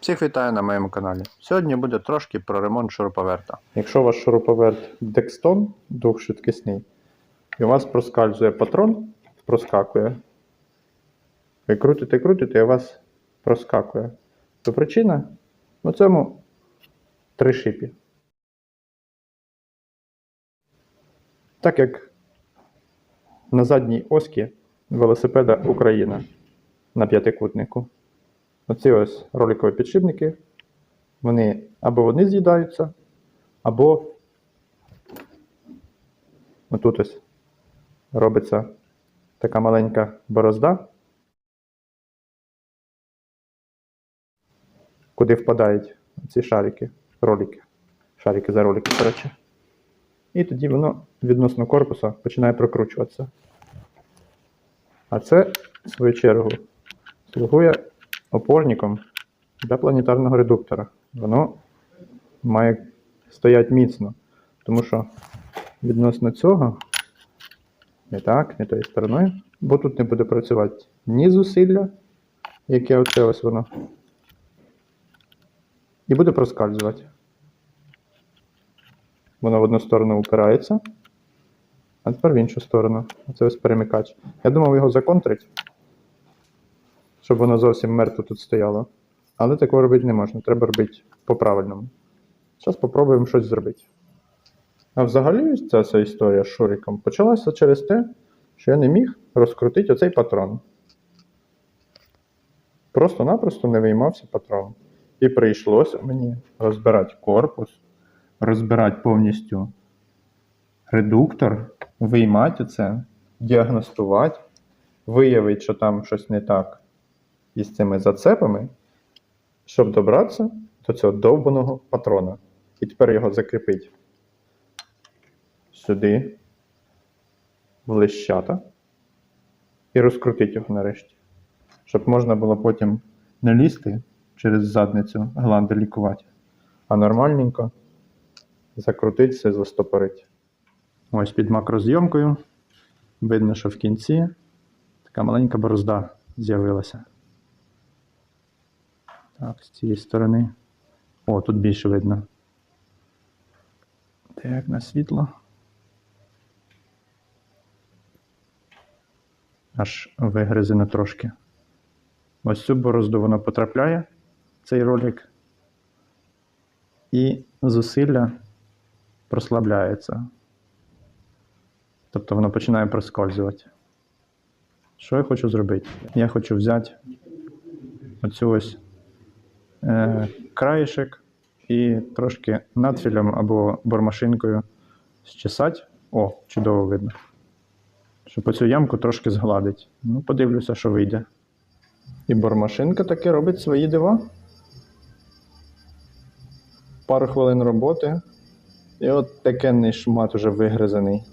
Всіх вітаю на моєму каналі. Сьогодні буде трошки про ремонт шуруповерта. Якщо ваш шуруповерт Dexton двохшвидкісний, і у вас проскальзує патрон, проскакує. Ви крутите, крутите, і у вас проскакує. То причина у цьому три шипі. Так як на задній оскі велосипеда Україна на п'ятикутнику. Оці ось роликові підшипники, вони або вони з'їдаються, або отут ось робиться така маленька борозда, куди впадають ці шарики, ролики, шарики за ролики, коротше. І тоді воно відносно корпуса починає прокручуватися. А це, в свою чергу, слугує опорником для планетарного редуктора. Воно має стояти міцно, тому що відносно цього, не так, не тою стороною, бо тут не буде працювати ні зусилля, яке оце ось воно, і буде проскальзувати. Воно в одну сторону упирається, а тепер в іншу сторону. Оце ось перемикач. Я думав його законтрить щоб воно зовсім мертво тут стояло. Але такого робити не можна, треба робити по-правильному. Зараз спробуємо щось зробити. А взагалі ця вся історія з Шуриком почалася через те, що я не міг розкрутити оцей патрон. Просто-напросто не виймався патрон. І прийшлося мені розбирати корпус, розбирати повністю редуктор, виймати це, діагностувати, виявити, що там щось не так із цими зацепами, щоб добратися до цього довбаного патрона. І тепер його закріпити сюди, в лищата, і розкрутити його нарешті. Щоб можна було потім не лізти через задницю гланди лікувати, а нормальненько закрутитися і застопорити. Ось під макрозйомкою видно, що в кінці така маленька борозда з'явилася. Так, з цієї сторони. О, тут більше видно. Так, на світло. Аж вигризено трошки. Ось цю борозду воно потрапляє, цей ролик, і зусилля прослабляється. Тобто воно починає проскользувати. Що я хочу зробити? Я хочу взяти оцю ось е, краєшек і трошки надфілем або бормашинкою зчесати. О, чудово видно. Щоб оцю ямку трошки згладить. Ну, подивлюся, що вийде. І бормашинка таки робить свої дива. Пару хвилин роботи. І от такенний шмат уже вигризаний.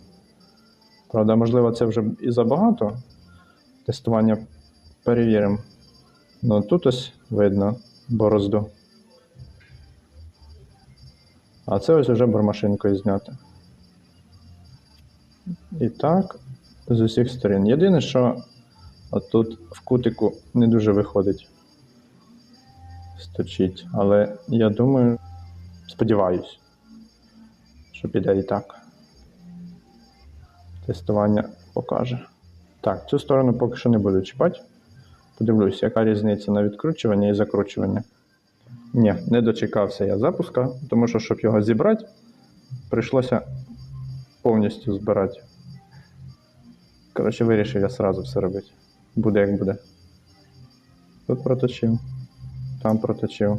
Правда, можливо, це вже і забагато. Тестування перевіримо. Ну тут ось видно борозду. А це ось уже бормашинкою знято. І так, з усіх сторін. Єдине, що отут в кутику не дуже виходить. Сточить. Але я думаю, сподіваюсь, що піде і так. Тестування покаже. Так, цю сторону поки що не буду чіпати. Подивлюсь, яка різниця на відкручування і закручування. Ні, не дочекався я запуска, тому що, щоб його зібрати, прийшлося повністю збирати. Коротше, вирішив я сразу все робити. Буде як буде. Тут проточив, там проточив.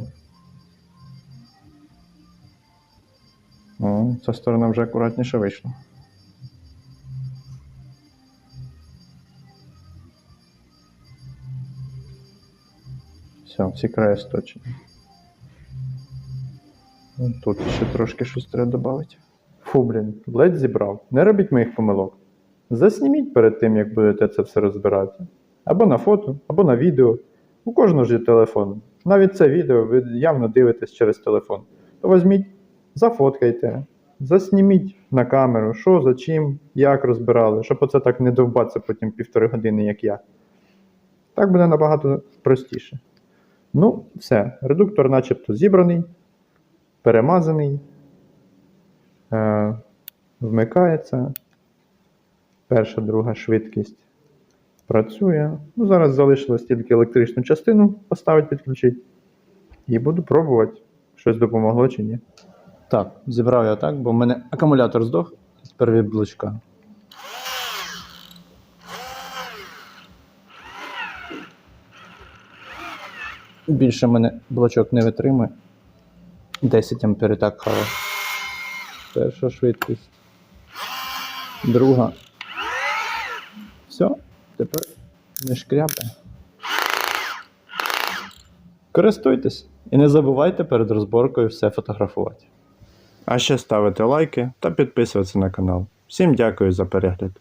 О, ця сторона вже акуратніше вийшла. Все, всі краї сточені. Ну, Тут ще трошки щось треба додати. Фу, блін, ледь зібрав. Не робіть моїх помилок. Засніміть перед тим, як будете це все розбирати. Або на фото, або на відео. У кожного ж є телефон. Навіть це відео ви явно дивитесь через телефон. То візьміть, зафоткайте, засніміть на камеру, що, за чим, як розбирали, щоб оце так не довбатися потім півтори години, як я. Так буде набагато простіше. Ну, все, редуктор начебто зібраний, перемазаний, е, вмикається. Перша, друга швидкість працює. Ну, зараз залишилось тільки електричну частину поставити, підключити. І буду пробувати, щось допомогло чи ні. Так, зібрав я так, бо в мене акумулятор здох, тепер від блочка. Більше мене блочок не витримує. 10 ампер так хава. Перша швидкість. Друга. Все, тепер не шкряпе. Користуйтесь і не забувайте перед розборкою все фотографувати. А ще ставити лайки та підписуватися на канал. Всім дякую за перегляд.